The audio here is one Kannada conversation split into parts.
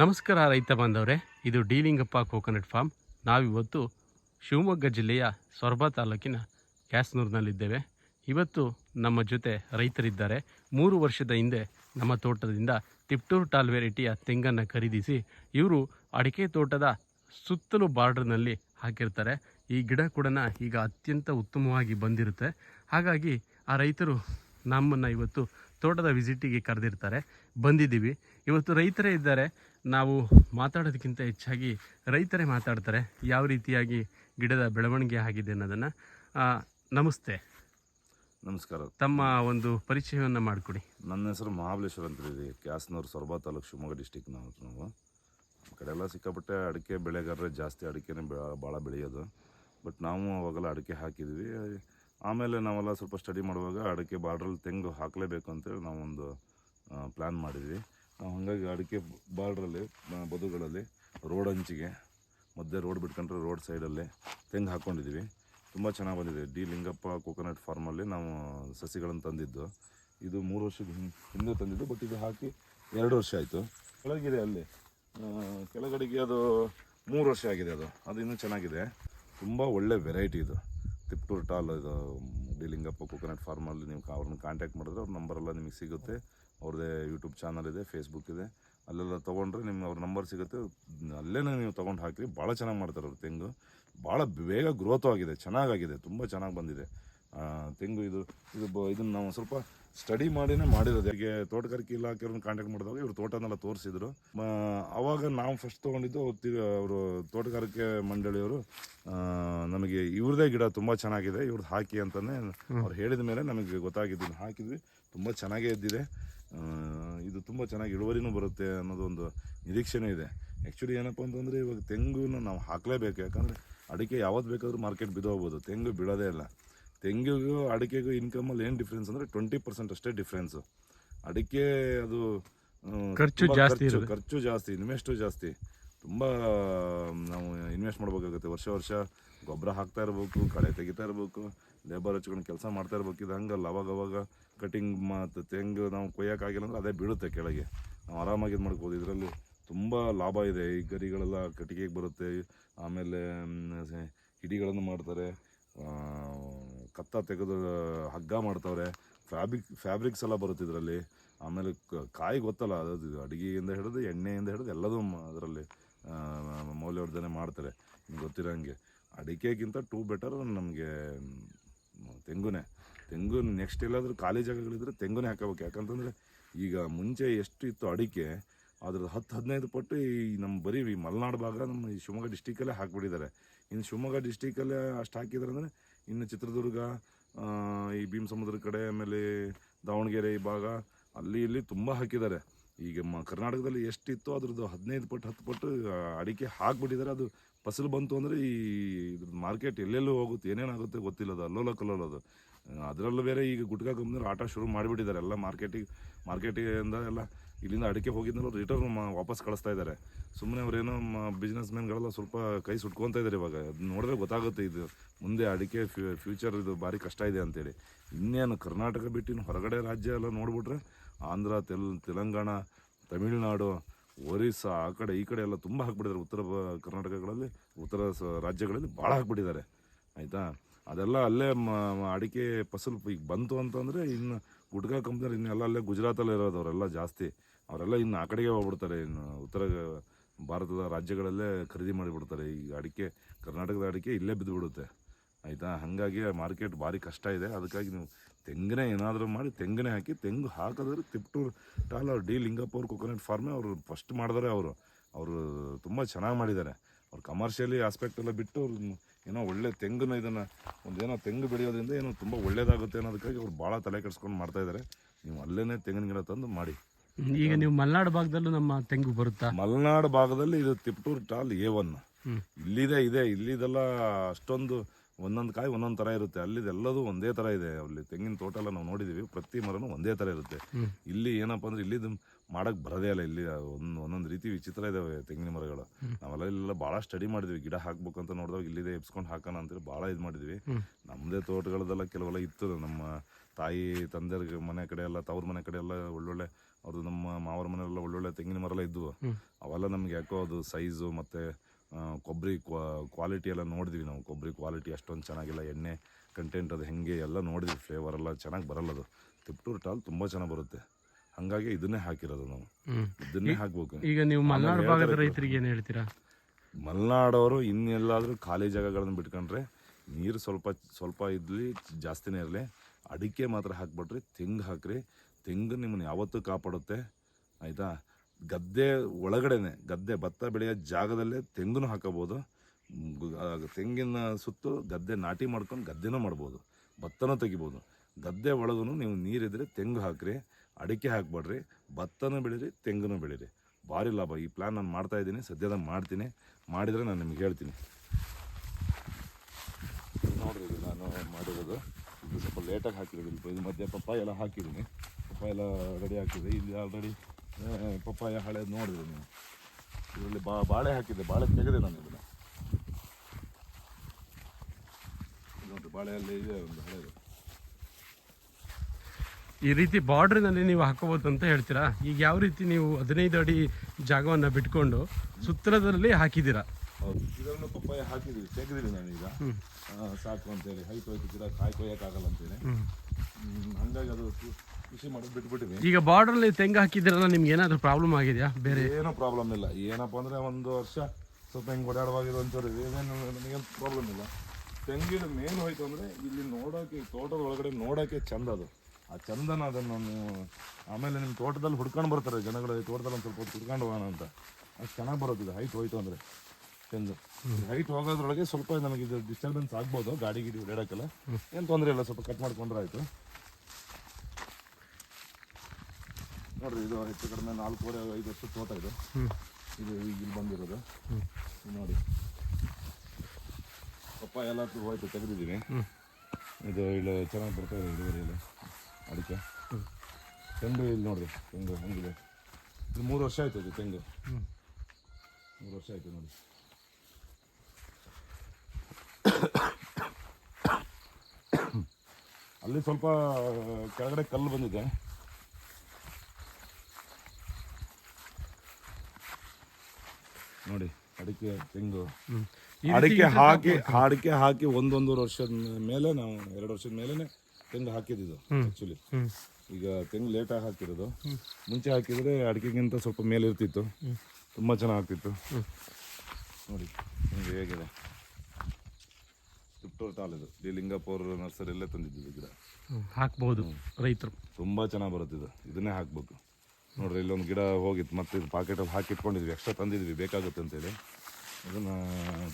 ನಮಸ್ಕಾರ ರೈತ ಬಾಂಧವರೇ, ಇದು ಡೀಲಿಂಗಪ್ಪ ಕೋಕೋನಟ್ ಫಾರ್ಮ್. ನಾವಿವತ್ತು ಶಿವಮೊಗ್ಗ ಜಿಲ್ಲೆಯ ಸೊರಬ ತಾಲೂಕಿನ ಕ್ಯಾಸ್ನೂರಿನಲ್ಲಿದ್ದೇವೆ. ಇವತ್ತು ನಮ್ಮ ಜೊತೆ ರೈತರಿದ್ದಾರೆ. ಮೂರು ವರ್ಷದ ಹಿಂದೆ ನಮ್ಮ ತೋಟದಿಂದ ತಿಪ್ಟೂರು ಟಾಲ್ ವೆರೈಟಿಯ ತೆಂಗನ್ನು ಖರೀದಿಸಿ, ಇವರು ಅಡಿಕೆ ತೋಟದ ಸುತ್ತಲೂ ಬಾರ್ಡರ್ನಲ್ಲಿ ಹಾಕಿರ್ತಾರೆ. ಈ ಗಿಡ ಕೂಡ ಈಗ ಅತ್ಯಂತ ಉತ್ತಮವಾಗಿ ಬಂದಿರುತ್ತೆ. ಹಾಗಾಗಿ ಆ ರೈತರು ನಮ್ಮನ್ನು ಇವತ್ತು ತೋಟದ ವಿಸಿಟಿಗೆ ಕರೆದಿರ್ತಾರೆ. ಬಂದಿದ್ದೀವಿ. ಇವತ್ತು ರೈತರೇ ಇದ್ದಾರೆ. ನಾವು ಮಾತಾಡೋದಕ್ಕಿಂತ ಹೆಚ್ಚಾಗಿ ರೈತರೇ ಮಾತಾಡ್ತಾರೆ. ಯಾವ ರೀತಿಯಾಗಿ ಗಿಡದ ಬೆಳವಣಿಗೆ ಆಗಿದೆ ಅನ್ನೋದನ್ನು ನಮಸ್ತೆ. ನಮಸ್ಕಾರ. ತಮ್ಮ ಒಂದು ಪರಿಚಯವನ್ನು ಮಾಡಿಕೊಡಿ. ನನ್ನ ಹೆಸರು ಮಹಾಬಲೇಶ್ವರ ಅಂತ ಇದೆ. ಕ್ಯಾಸ್ನೂರು ಸೊರಬ ತಾಲೂಕು ಶಿವಮೊಗ್ಗ ಡಿಸ್ಟಿಕ್ ನಾವು ನಾವು. ಆ ಕಡೆ ಎಲ್ಲ ಸಿಕ್ಕಾಪಟ್ಟೆ ಅಡಿಕೆ ಬೆಳೆಗಾರರೇ ಜಾಸ್ತಿ ಅಡಿಕೆನೇ ಬೆ ಭಾಳ ಬೆಳೆಯೋದು. ಬಟ್ ನಾವು ಅವಾಗೆಲ್ಲ ಅಡಿಕೆ ಹಾಕಿದ್ವಿ. ಆಮೇಲೆ ನಾವೆಲ್ಲ ಸ್ವಲ್ಪ ಸ್ಟಡಿ ಮಾಡುವಾಗ ಅಡಿಕೆ ಬಾರ್ಡ್ರಲ್ಲಿ ತೆಂಗು ಹಾಕಲೇಬೇಕು ಅಂತೇಳಿ ನಾವೊಂದು ಪ್ಲ್ಯಾನ್ ಮಾಡಿದ್ವಿ. ನಾವು ಹಾಗಾಗಿ ಅಡಿಕೆ ಬಾರ್ಡ್ರಲ್ಲಿ ಬದುಗಳಲ್ಲಿ ರೋಡ್ ಹಂಚಿಗೆ, ಮಧ್ಯೆ ರೋಡ್ ಬಿಟ್ಕೊಂಡ್ರೆ ರೋಡ್ ಸೈಡಲ್ಲಿ ತೆಂಗು ಹಾಕ್ಕೊಂಡಿದ್ದೀವಿ ತುಂಬ ಚೆನ್ನಾಗಿ ಬಂದಿದೆ. ಡಿ ಲಿಂಗಪ್ಪ ಕೋಕೋನಟ್ ಫಾರ್ಮಲ್ಲಿ ನಾವು ಸಸಿಗಳನ್ನು ತಂದಿದ್ದು. ಇದು ಮೂರು ವರ್ಷದ ಹಿಂದೆ ತಂದಿದ್ದು, ಬಟ್ ಇದು ಹಾಕಿ ಎರಡು ವರ್ಷ ಆಯಿತು. ಕೆಳಗಿದೆ ಅಲ್ಲಿ. ಕೆಳಗಡೆಗೆ ಅದು ಮೂರು ವರ್ಷ ಆಗಿದೆ ಅದು. ಅದು ಇನ್ನೂ ಚೆನ್ನಾಗಿದೆ. ತುಂಬ ಒಳ್ಳೆ ವೆರೈಟಿ ಇದು. ತಿಪ್ಟೂರು ಟಾಲ್, ಇದು, ಡಿ ಲಿಂಗಪ್ಪ ಕೋಕೋನಟ್ ಫಾರ್ಮಲ್ಲಿ ನೀವು ಅವ್ರನ್ನ ಕಾಂಟ್ಯಾಕ್ಟ್ ಮಾಡಿದ್ರೆ ಅವ್ರ ನಂಬರೆಲ್ಲ ನಿಮಗೆ ಸಿಗುತ್ತೆ. ಅವ್ರದ್ದೇ ಯೂಟ್ಯೂಬ್ ಚಾನಲ್ ಇದೆ ಫೇಸ್ಬುಕ್ ಇದೆ. ಅಲ್ಲೆಲ್ಲ ತೊಗೊಂಡ್ರೆ ನಿಮ್ಗೆ ಅವ್ರ ನಂಬರ್ ಸಿಗುತ್ತೆ. ಅಲ್ಲೇ ನೀವು ತೊಗೊಂಡು ಹಾಕಿರಿ. ಭಾಳ ಚೆನ್ನಾಗಿ ಮಾಡ್ತಾರೆ ಅವ್ರು ತೆಂಗು. ಭಾಳ ಬೇಗ ಗ್ರೋತು ಆಗಿದೆ ಚೆನ್ನಾಗಾಗಿದೆ ತುಂಬ ಚೆನ್ನಾಗಿ ಬಂದಿದೆ. ತೆಂಗು ಇದು ಇದು ಬ ಇದನ್ನು ನಾವು ಸ್ವಲ್ಪ ಸ್ಟಡಿ ಮಾಡಿನೇ ಮಾಡಿರೋದು. ಹೀಗೆ ತೋಟಗಾರಿಕೆ ಇಲಾಖೆಯವ್ರನ್ನ ಕಾಂಟ್ಯಾಕ್ಟ್ ಮಾಡಿದಾಗ ಇವ್ರು ತೋಟನೆಲ್ಲ ತೋರಿಸಿದ್ರು. ಅವಾಗ ನಾವು ಫಸ್ಟ್ ತೊಗೊಂಡಿದ್ದು ಅವರು ತೋಟಗಾರಿಕೆ ಮಂಡಳಿಯವರು ನಮಗೆ ಇವ್ರದೇ ಗಿಡ ತುಂಬ ಚೆನ್ನಾಗಿದೆ ಇವ್ರದ್ದು ಹಾಕಿ ಅಂತಲೇ ಅವ್ರು ಹೇಳಿದ ಮೇಲೆ ನಮಗೆ ಗೊತ್ತಾಗಿದ್ದು ಹಾಕಿದ್ವಿ. ತುಂಬ ಚೆನ್ನಾಗೇ ಎದ್ದಿದೆ. ಆ, ಇದು ತುಂಬ ಚೆನ್ನಾಗಿ ಇಳುವರಿನೂ ಬರುತ್ತೆ ಅನ್ನೋದು ಒಂದು ನಿರೀಕ್ಷೆನೂ ಇದೆ. ಆ್ಯಕ್ಚುಲಿ ಏನಪ್ಪ ಅಂತಂದರೆ ಇವಾಗ ತೆಂಗುನ ನಾವು ಹಾಕಲೇಬೇಕು. ಯಾಕಂದರೆ ಅಡಿಕೆ ಯಾವತ್ತು ಬೇಕಾದರೂ ಮಾರ್ಕೆಟ್ ಬಿದ್ದೋಗ್ಬೋದು ತೆಂಗು ಬಿಡೋದೇ ಇಲ್ಲ. ತೆಂಗಿಗೂ ಅಡಿಕೆಗೂ ಇನ್ಕಮಲ್ಲಿ ಏನು ಡಿಫ್ರೆನ್ಸ್ ಅಂದರೆ ಟ್ವೆಂಟಿ ಪರ್ಸೆಂಟ್ ಅಷ್ಟೇ ಡಿಫ್ರೆನ್ಸು ಅಡಿಕೆ ಅದು ಖರ್ಚು ಜಾಸ್ತಿ ಖರ್ಚು- ಖರ್ಚು ಜಾಸ್ತಿ ಇನ್ವೆಸ್ಟು ಜಾಸ್ತಿ. ತುಂಬ ನಾವು ಇನ್ವೆಸ್ಟ್ ಮಾಡಬೇಕಾಗುತ್ತೆ. ವರ್ಷ ವರ್ಷ ಗೊಬ್ಬರ ಹಾಕ್ತಾ ಇರಬೇಕು ಕಳೆ ತೆಗಿತಾ ಇರಬೇಕು. ಲೇಬರ್ ಹಚ್ಕೊಂಡು ಕೆಲಸ ಮಾಡ್ತಾ ಇರ್ಬೇಕು. ಇದು ಹಂಗಲ್ಲ. ಅವಾಗ ಅವಾಗ ಕಟಿಂಗ್ ಮತ್ತು ತೆಂಗು ನಾವು ಕೊಯ್ಯೋಕ್ಕಾಗಿಲ್ಲ ಅಂದರೆ ಅದೇ ಬೀಳುತ್ತೆ ಕೆಳಗೆ. ನಾವು ಆರಾಮಾಗಿ ಇದು ಮಾಡ್ಬೋದು. ಇದರಲ್ಲಿ ತುಂಬ ಲಾಭ ಇದೆ. ಈ ಗರಿಗಳೆಲ್ಲ ಕಟ್ಟಿಗೆಗೆ ಬರುತ್ತೆ. ಆಮೇಲೆ ಹಿಡಿಗಳನ್ನು ಮಾಡ್ತಾರೆ. ಕತ್ತ ತೆಗೆದು ಹಗ್ಗ ಮಾಡ್ತವ್ರೆ. ಫ್ಯಾಬ್ರಿಕ್, ಫ್ಯಾಬ್ರಿಕ್ಸ್ ಎಲ್ಲ ಬರುತ್ತೆ ಇದರಲ್ಲಿ. ಆಮೇಲೆ ಕಾಯಿ ಗೊತ್ತಲ್ಲ ಅದು ಅಡುಗೆಯಿಂದ ಹಿಡಿದು, ಎಣ್ಣೆಯಿಂದ ಹಿಡಿದು ಎಲ್ಲದೂ ಅದರಲ್ಲಿ ಮೌಲ್ಯವರ್ಧನೆ ಮಾಡ್ತಾರೆ. ಗೊತ್ತಿರೋ ಗೊತ್ತಿರೋಂಗೆ ಅಡಿಕೆಗಿಂತ ಟೂ ಬೆಟರ್ ನಮಗೆ ತೆಂಗುನೇ. ತೆಂಗು ನೆಕ್ಸ್ಟ್ ಎಲ್ಲಾದರೂ ಖಾಲಿ ಜಾಗಗಳಿದ್ರೆ ತೆಂಗುನೇ ಹಾಕೋಬೇಕು. ಯಾಕಂತಂದರೆ ಈಗ ಮುಂಚೆ ಎಷ್ಟು ಇತ್ತು ಅಡಿಕೆ, ಅದ್ರದ್ದು ಹತ್ತು ಹದಿನೈದು ಪಟ್ಟು ಈ ನಮ್ಮ ಬರೀ ಈ ಮಲೆನಾಡು ಭಾಗ ನಮ್ಮ ಈ ಶಿವಮೊಗ್ಗ ಡಿಸ್ಟಿಕಲ್ಲೇ ಹಾಕ್ಬಿಟ್ಟಿದ್ದಾರೆ. ಇನ್ನು ಶಿವಮೊಗ್ಗ ಡಿಸ್ಟಿಕಲ್ಲೇ ಅಷ್ಟು ಹಾಕಿದ್ದಾರೆ ಅಂದರೆ ಇನ್ನು ಚಿತ್ರದುರ್ಗ ಈ ಭೀಮಸಮುದ್ರ ಕಡೆ ಆಮೇಲೆ ದಾವಣಗೆರೆ ಈ ಭಾಗ ಅಲ್ಲಿ ಇಲ್ಲಿ ತುಂಬ ಹಾಕಿದ್ದಾರೆ. ಈಗ ಮ, ಕರ್ನಾಟಕದಲ್ಲಿ ಎಷ್ಟಿತ್ತು ಅದ್ರದ್ದು ಹದಿನೈದು ಪಟ್ಟು, ಹತ್ತು ಪಟ್ಟು ಅಡಿಕೆ ಹಾಕ್ಬಿಟ್ಟಿದ್ದಾರೆ. ಅದು ಫಸಲು ಬಂತು ಅಂದರೆ ಈ ಮಾರ್ಕೆಟ್ ಎಲ್ಲೆಲ್ಲೂ ಹೋಗುತ್ತೆ, ಏನೇನಾಗುತ್ತೆ ಗೊತ್ತಿಲ್ಲ ಅದು, ಅಲ್ಲೋಲ ಕಲ್ಲೋಲದು ಅದರಲ್ಲೂ ಬೇರೆ ಈಗ ಗುಟ್ಕಾ ಕಂಪ್ನಿಯವ್ರು ಆಟ ಶುರು ಮಾಡಿಬಿಟ್ಟಿದ್ದಾರೆ. ಎಲ್ಲ ಮಾರ್ಕೆಟಿಗೆ, ಮಾರ್ಕೆಟಿಂದ ಎಲ್ಲ ಇಲ್ಲಿಂದ ಅಡಿಕೆ ಹೋಗಿದ್ಮೇಲೆ ರಿಟರ್ನ್ ವಾಪಸ್ ಕಳಿಸ್ತಾ ಇದ್ದಾರೆ. ಸುಮ್ಮನೆ ಅವರೇನೋ ಬಿಸ್ನೆಸ್ ಮ್ಯಾನ್ಗಳೆಲ್ಲ ಸ್ವಲ್ಪ ಕೈ ಸುಟ್ಕೊತ ಇದ್ದಾರೆ ಇವಾಗ. ನೋಡಿದ್ರೆ ಗೊತ್ತಾಗುತ್ತೆ ಇದು ಮುಂದೆ ಅಡಿಕೆ ಫ್ಯೂಚರ್ ಇದು ಭಾರಿ ಕಷ್ಟ ಇದೆ ಅಂತೇಳಿ. ಇನ್ನೇನು ಕರ್ನಾಟಕ ಬಿಟ್ಟು ಇನ್ನು ಹೊರಗಡೆ ರಾಜ್ಯ ಎಲ್ಲ ನೋಡ್ಬಿಟ್ರೆ ಆಂಧ್ರ, ತೆಲ್, ತೆಲಂಗಾಣ, ತಮಿಳುನಾಡು, ಒರಿಸ್ಸಾ, ಆ ಕಡೆ, ಈ ಕಡೆ ಎಲ್ಲ ತುಂಬ ಹಾಕ್ಬಿಟ್ಟಿದ್ದಾರೆ. ಉತ್ತರ ಕರ್ನಾಟಕಗಳಲ್ಲಿ, ಉತ್ತರ ರಾಜ್ಯಗಳಲ್ಲಿ ಭಾಳ ಹಾಕ್ಬಿಟ್ಟಿದ್ದಾರೆ. ಆಯಿತಾ? ಅದೆಲ್ಲ ಅಲ್ಲೇ ಅಡಿಕೆ ಫಸಲು ಈಗ ಬಂತು ಅಂತಂದರೆ ಇನ್ನು ಗುಟ್ಕಾ ಕಂಪ್ನಿಯವ್ರು ಇನ್ನೆಲ್ಲ ಅಲ್ಲೇ ಗುಜರಾತಲ್ಲೇ ಇರೋದು ಅವರೆಲ್ಲ ಜಾಸ್ತಿ. ಅವರೆಲ್ಲ ಇನ್ನು ಆ ಕಡೆಗೆ ಹೋಗ್ಬಿಡ್ತಾರೆ. ಇನ್ನು ಉತ್ತರ ಭಾರತದ ರಾಜ್ಯಗಳಲ್ಲೇ ಖರೀದಿ ಮಾಡಿಬಿಡ್ತಾರೆ. ಈಗ ಅಡಿಕೆ, ಕರ್ನಾಟಕದ ಅಡಿಕೆ ಇಲ್ಲೇ ಬಿದ್ದು ಬಿಡುತ್ತೆ ಆಯಿತಾ? ಹಾಗಾಗಿ ಮಾರ್ಕೆಟ್ ಭಾರಿ ಕಷ್ಟ ಇದೆ. ಅದಕ್ಕಾಗಿ ನೀವು ತೆಂಗನೇ ಏನಾದರೂ ಮಾಡಿ ತೆಂಗನೇ ಹಾಕಿ ತೆಂಗು ಹಾಕಿದ್ರೆ ತಿಪ್ಟೂರು ಟಾಲ್ ಅವ್ರು ಡಿ ಲಿಂಗಪ್ಪ ಅವ್ರು ಕೊಕೊನಟ್ ಫಾರ್ಮೇ ಅವರು ಫಸ್ಟ್ ಮಾಡಿದಾರೆ ಅವರು. ಅವರು ತುಂಬ ಚೆನ್ನಾಗಿ ಮಾಡಿದ್ದಾರೆ ಅವ್ರು ಕಮರ್ಷಿಯಲಿ ಆಸ್ಪೆಕ್ಟ್ ಎಲ್ಲ ಬಿಟ್ಟು ಅವ್ರು ಏನೋ ಒಳ್ಳೆ ತೆಂಗನ್ನ ಇದನ್ನು ಒಂದೇನೋ ತೆಂಗು ಬೆಳೆಯೋದ್ರಿಂದ ಏನೋ ತುಂಬ ಒಳ್ಳೇದಾಗುತ್ತೆ ಅನ್ನೋದಕ್ಕಾಗಿ ಅವ್ರು ಭಾಳ ತಲೆ ಕೆಡಿಸ್ಕೊಂಡು ಮಾಡ್ತಾ ಇದ್ದಾರೆ ನೀವು ಅಲ್ಲೇ ತೆಂಗಿನ ಗಿಡ ತಂದು ಮಾಡಿ. ಈಗ ನೀವು ಮಲೆನಾಡು ಭಾಗದಲ್ಲೂ ನಮ್ಮ ತೆಂಗು ಬರುತ್ತಾ? ಮಲೆನಾಡು ಭಾಗದಲ್ಲಿ ಇದು ತಿಪ್ಟೂರು ಟಾಲ್ ಎ ಒನ್. ಇಲ್ಲಿದೆ ಇದೆ ಇಲ್ಲಿದೆಲ್ಲ ಅಷ್ಟೊಂದು ಒಂದೊಂದು ಕಾಯಿ ಒಂದೊಂದು ಥರ ಇರುತ್ತೆ. ಅಲ್ಲಿದೆಲ್ಲದೂ ಒಂದೇ ಥರ ಇದೆ. ಅಲ್ಲಿ ತೆಂಗಿನ ತೋಟ ಎಲ್ಲ ನಾವು ನೋಡಿದ್ದೀವಿ ಪ್ರತಿ ಮರನೂ ಒಂದೇ ಥರ ಇರುತ್ತೆ. ಇಲ್ಲಿ ಏನಪ್ಪ ಅಂದ್ರೆ ಇಲ್ಲಿದು ಮಾಡಕ್ಕೆ ಬರದೇ ಇಲ್ಲ. ಇಲ್ಲಿ ಒಂದು ಒಂದೊಂದು ರೀತಿ ವಿಚಿತ್ರ ಇದಾವೆ ತೆಂಗಿನ ಮರಗಳು. ನಾವೆಲ್ಲ ಇಲ್ಲೆಲ್ಲ ಭಾಳ ಸ್ಟಡಿ ಮಾಡಿದ್ವಿ. ಗಿಡ ಹಾಕ್ಬೇಕಂತ ಅಂತ ನೋಡಿದಾಗ ಇಲ್ಲಿದೆ ಎಬ್ಸ್ಕೊಂಡು ಹಾಕೋಣ ಅಂತೇಳಿ ಭಾಳ ಇದು ಮಾಡಿದ್ವಿ. ನಮ್ಮದೇ ತೋಟಗಳದೆಲ್ಲ ಕೆಲವೆಲ್ಲ ಇತ್ತು. ನಮ್ಮ ತಾಯಿ ತಂದೆಯವ್ರಿಗೆ ಮನೆ ಕಡೆ ಎಲ್ಲ ತವ್ರ ಮನೆ ಕಡೆ ಎಲ್ಲ ಒಳ್ಳೊಳ್ಳೆ ಅವ್ರದ್ದು ನಮ್ಮ ಮಾವರ ಮನೆಯಲ್ಲ ಒಳ್ಳೊಳ್ಳೆ ತೆಂಗಿನ ಮರ ಎಲ್ಲ ಇದ್ವು. ಅವೆಲ್ಲ ನಮ್ಗೆ ಯಾಕೋ ಅದು ಸೈಜು ಮತ್ತು ಕೊಬ್ಬರಿ ಕ್ವಾಲಿಟಿ ಎಲ್ಲ ನೋಡಿದ್ವಿ ನಾವು. ಕೊಬ್ಬರಿ ಕ್ವಾಲಿಟಿ ಅಷ್ಟೊಂದು ಚೆನ್ನಾಗಿಲ್ಲ. ಎಣ್ಣೆ ಕಂಟೆಂಟ್ ಅದು ಹೆಂಗೆ ಎಲ್ಲ ನೋಡಿದ್ವಿ. ಫ್ಲೇವರ್ ಎಲ್ಲ ಚೆನ್ನಾಗಿ ಬರಲ್ಲ ಅದು. ತಿಪ್ಟೂರು ಟಾಲ್ ತುಂಬ ಚೆನ್ನಾಗಿ ಬರುತ್ತೆ. ಹಾಗಾಗಿ ಇದನ್ನೇ ಹಾಕಿರೋದು ನಾವು. ಇದನ್ನೇ ಹಾಕ್ಬೇಕು. ಈಗ ನೀವು ಮಲೆನಾಡು ಭಾಗದ ರೈತರಿಗೆ ಏನು ಹೇಳ್ತೀರಾ? ಮಲೆನಾಡವರು ಇನ್ನೆಲ್ಲಾದರೂ ಖಾಲಿ ಜಾಗಗಳನ್ನು ಬಿಟ್ಕೊಂಡ್ರೆ ನೀರು ಸ್ವಲ್ಪ ಸ್ವಲ್ಪ ಇದ್ಲಿ ಜಾಸ್ತಿನೇ ಇರಲಿ. ಅಡಿಕೆ ಮಾತ್ರ ಹಾಕ್ಬಿಟ್ರಿ ತೆಂಗು ಹಾಕ್ರಿ. ತೆಂಗು ನಿಮ್ಮನ್ನು ಯಾವತ್ತೂ ಕಾಪಾಡುತ್ತೆ. ಆಯಿತಾ? ಗದ್ದೆ ಒಳಗಡೆನೆ, ಗದ್ದೆ ಭತ್ತ ಬೆಳೆಯೋ ಜಾಗದಲ್ಲೇ ತೆಂಗು ಹಾಕೋಬೋದು. ತೆಂಗಿನ ಸುತ್ತು ಗದ್ದೆ ನಾಟಿ ಮಾಡ್ಕೊಂಡು ಗದ್ದೆನೂ ಮಾಡ್ಬೋದು, ಭತ್ತನೂ ತೆಗಿಬೋದು. ಗದ್ದೆ ಒಳಗೂ ನೀವು ನೀರಿದ್ರೆ ತೆಂಗು ಹಾಕ್ರಿ, ಅಡಿಕೆ ಹಾಕ್ಬೇಡ್ರಿ, ಭತ್ತನೂ ಬೆಳೀರಿ ತೆಂಗು ಬೆಳೀರಿ ಭಾರಿ ಲಾಭ. ಈ ಪ್ಲ್ಯಾನ್ ನಾನು ಮಾಡ್ತಾ ಇದ್ದೀನಿ ಸದ್ಯದಾಗ ಮಾಡ್ತೀನಿ. ಮಾಡಿದರೆ ನಾನು ನಿಮ್ಗೆ ಹೇಳ್ತೀನಿ. ನೋಡಿರಿ ನಾನು ಮಾಡಿರೋದು. ಇದು ಸ್ವಲ್ಪ ಲೇಟಾಗಿ ಹಾಕಿರೋದು. ಇದು ಮಧ್ಯೆ ಪಪ್ಪಾಯ ಎಲ್ಲ ಹಾಕಿದ್ದೀನಿ. ಪಪ್ಪಾಯ ಎಲ್ಲ ರೆಡಿ ಆಗ್ತಿದೆ. ಇಲ್ಲಿ ಆಲ್ರೆಡಿ ಪಪ್ಪಾಯ ಹಳೇದು ನೋಡಿದ್ರಿ ನೀವು? ಇದರಲ್ಲಿ ಬಾ, ಬಾಳೆ ಹಾಕಿದ್ದೆ, ಬಾಳೆ ತೆಗೆದೆ ನಾನು ಇದನ್ನು. ನೋಡಿರಿ ಬಾಳೆಯಲ್ಲಿ ಇದೆ ಒಂದು ಹಳೇದು. ಈ ರೀತಿ ಬಾರ್ಡ್ರಿನಲ್ಲಿ ನೀವು ಹಾಕೋಬೋದು ಅಂತ ಹೇಳ್ತೀರಾ? ಈಗ ಯಾವ ರೀತಿ ನೀವು ಹದಿನೈದು ಅಡಿ ಜಾಗವನ್ನು ಬಿಟ್ಕೊಂಡು ಸುತ್ತಲದಲ್ಲಿ ಹಾಕಿದ್ದೀರಾ? ಹೌದು ಇದನ್ನು ಪಪ್ಪಾಯ ಹಾಕಿದ್ದೀವಿ ತೆಗೆದಿದ್ದೀನಿ ನಾನೀಗ ಸಾಕು ಅಂತೇಳಿ ಹೈಟ್ ಹೋಯ್ತು ಗಿಡ ಕಾಯಿ ಕೊಯ್ಯೋಕ್ಕಾಗಲ್ಲ ಅಂತೇಳಿ ಹಂಗಾಗಿ ಅದು ಕೃಷಿ ಮಾಡೋದು ಬಿಟ್ಬಿಟ್ಟಿವಿ. ಈಗ ಬಾರ್ಡ್ರಲ್ಲಿ ತೆಂಗು ಹಾಕಿದ್ರಲ್ಲ ನಿಮ್ಗೆ ಏನಾದರೂ ಪ್ರಾಬ್ಲಮ್ ಆಗಿದೆಯಾ? ಬೇರೆ? ಏನೂ ಪ್ರಾಬ್ಲಮ್ ಇಲ್ಲ. ಏನಪ್ಪ ಅಂದರೆ ಒಂದು ವರ್ಷ ಸ್ವಲ್ಪ ಹಿಂಗೆ ಓಡಾಡುವಾಗ ಅಂತೇಳಿ ಏನೇನು ನನಗೇನು ಪ್ರಾಬ್ಲಮ್ ಇಲ್ಲ. ತೆಂಗಿನ ಮೇನ್ ಹೋಯ್ತು ಅಂದರೆ ಇಲ್ಲಿ ನೋಡೋಕೆ ತೋಟದ ಒಳಗಡೆ ನೋಡೋಕೆ ಚಂದ ಅದು. ಆ ಚಂದನ ಅದನ್ನು ಆಮೇಲೆ ನಿಮ್ಮ ತೋಟದಲ್ಲಿ ಹುಡ್ಕೊಂಡು ಬರ್ತಾರೆ ಜನಗಳು ತೋಟದಲ್ಲಿ ಒಂದು ಸ್ವಲ್ಪ ಹೊತ್ತು ಹುಡ್ಕೊಂಡು ಹೋಗೋಣ ಅಂತ. ಅಷ್ಟು ಚೆನ್ನಾಗಿ ಬರೋದು ಇದು ಹೈಟ್ ಹೋಯ್ತು ಅಂದರೆ. ತೆಂಗು ಹೈಟ್ ಹೋಗೋದ್ರೊಳಗೆ ಸ್ವಲ್ಪ ನಮಗೆ ಇದು ಡಿಸ್ಟರ್ಬೆನ್ಸ್ ಆಗ್ಬೋದು ಗಾಡಿ ಗಿಡಿ ಓಡಾಡೋಕ್ಕೆಲ್ಲ ಏನು ತೊಂದರೆ ಇಲ್ಲ ಸ್ವಲ್ಪ ಕಟ್ ಮಾಡ್ಕೊಂಡ್ರೆ ಆಯಿತು. ನೋಡ್ರಿ ಇದು ಹೆಚ್ಚು ಕಡಿಮೆ ನಾಲ್ಕೂವರೆ ಐದು ವರ್ಷ ತೋಟ ಇದು. ಇದು ಈಗ ಇಲ್ಲಿ ಬಂದಿರೋದು. ನೋಡಿ. ಪಪ್ಪ ಎಲ್ಲ ಹೋಯ್ತು ತೆಗೆದಿದ್ದೀನಿ ಇದು ಇಲ್ಲಿ ಚೆನ್ನಾಗಿ ಬರ್ತಾ ಇದೆ ಇಳುವರಿ ಇಲ್ಲ ಅಡಿಕೆ. ತೆಂಗು ಇಲ್ಲಿ ನೋಡ್ರಿ ತೆಂಗು ಹಂಗಿದೆ. ಇದು ಮೂರು ವರ್ಷ ಆಯ್ತು ಇದು ತೆಂಗು. ಮೂರು ವರ್ಷ ಆಯ್ತು ನೋಡಿ. ಅಲ್ಲಿ ಸ್ವಲ್ಪ ಕೆಳಗಡೆ ಕಲ್ಲು ಬಂದಿದೆ. ನೋಡಿ ಅಡಿಕೆ ತೆಂಗು. ಅಡಿಕೆ ಹಾಕಿ ಅಡಿಕೆ ಹಾಕಿ ಒಂದೊಂದೂವರೆ ವರ್ಷದ ಮೇಲೆ ನಾವು ಎರಡು ವರ್ಷದ ಮೇಲೆನೆ ತೆಂಗು ಹಾಕಿದ್ದು ಆಕ್ಚುಲಿ ಈಗ ತೆಂಗು ಲೇಟಾಗಿ ಹಾಕಿರೋದು. ಮುಂಚೆ ಹಾಕಿದ್ರೆ ಅಡಿಕೆಗಿಂತ ಸ್ವಲ್ಪ ಮೇಲೆ ಇರ್ತಿತ್ತು ತುಂಬ ಚೆನ್ನಾಗಿ ಆಗ್ತಿತ್ತು ನೋಡಿ ನಿಮಗೆ ಹೇಗಿದೆ? ತಿಪ್ಟೂರು ತಾಲಿದು ಡಿ ಲಿಂಗಪುರ ನರ್ಸರಿಯಲ್ಲೇ ತಂದಿದ್ದು ಗಿಡ. ಹಾಕ್ಬೋದು ರೈತರು. ತುಂಬ ಚೆನ್ನಾಗಿ ಬರುತ್ತೆ ಇದು. ಇದನ್ನೇ ಹಾಕ್ಬೇಕು. ನೋಡ್ರಿ ಇಲ್ಲೊಂದು ಗಿಡ ಹೋಗಿತ್ತು ಮತ್ತೆ ಇದು ಪಾಕೆಟಲ್ಲಿ ಹಾಕಿ ಇಟ್ಕೊಂಡಿದ್ವಿ. ಎಕ್ಸ್ಟ್ರಾ ತಂದಿದ್ವಿ ಬೇಕಾಗುತ್ತೆ ಅಂತೇಳಿ ಅದನ್ನು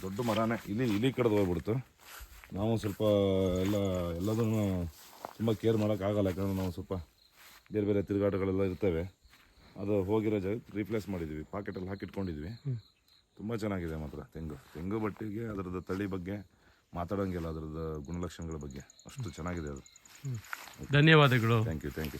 ದೊಡ್ಡ ಮರನೇ. ಇಲಿ ಇಲಿ ಕಡ್ದು ಹೋಗ್ಬಿಡ್ತು. ನಾವು ಸ್ವಲ್ಪ ಎಲ್ಲ ಎಲ್ಲದನ್ನು ತುಂಬ ಕೇರ್ ಮಾಡೋಕ್ಕಾಗಲ್ಲ ಯಾಕಂದ್ರೆ ನಾವು ಸ್ವಲ್ಪ ಬೇರೆ ಬೇರೆ ತಿರುಗಾಟಗಳೆಲ್ಲ ಇರ್ತವೆ. ಅದು ಹೋಗಿರೋ ಜಾಗ ರೀಪ್ಲೇಸ್ ಮಾಡಿದ್ವಿ. ಪಾಕೆಟಲ್ಲಿ ಹಾಕಿಟ್ಕೊಂಡಿದ್ವಿ ತುಂಬ ಚೆನ್ನಾಗಿದೆ ಮಾತ್ರ ತೆಂಗು. ತೆಂಗು ಬಟ್ಟಿಗೆ ಅದರದ್ದು ತಳಿ ಬಗ್ಗೆ ಮಾತಾಡೋಂಗಿಲ್ಲ ಅದರದ್ದು ಗುಣಲಕ್ಷಣಗಳ ಬಗ್ಗೆ. ಅಷ್ಟು ಚೆನ್ನಾಗಿದೆ ಅದು. ಧನ್ಯವಾದಗಳು. Thank you thank you